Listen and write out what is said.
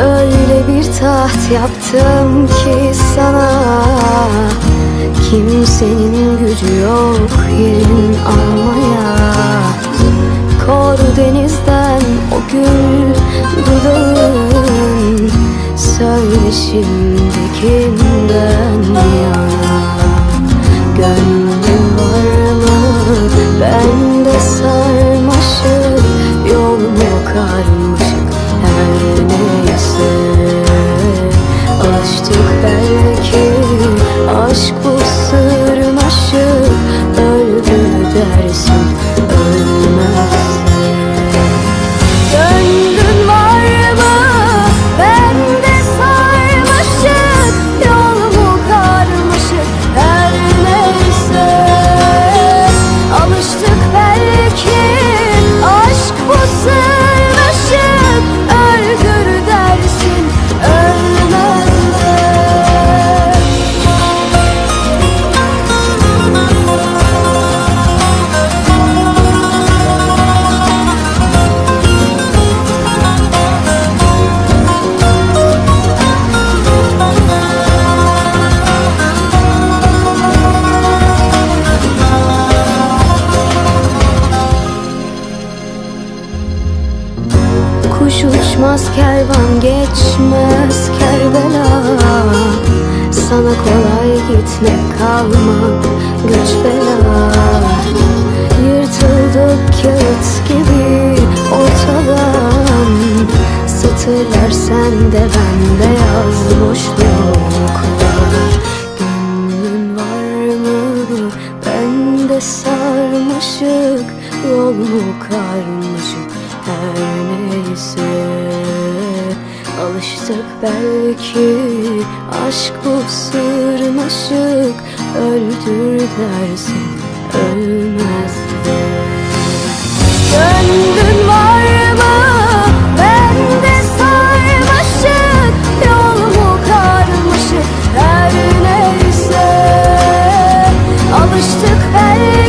Öyle bir taht yaptım ki sana. Kimsenin gücü yok yerin almaya. Kor denizden o gün Kuş uçmaz kervan geçmez Kerbela. Sana kolay gitmek kalmak güç bela. Yırtıldık kağıt gibi ortadan Satırlar sende bende yaz boşluklar. Gönlün var mı bende sarmaşık Yol mu karmaşık her neyse. Alıştık belki aşk bu sırnaşık Öldür dersin ölmez. De Gönlün var mı? Alıştık her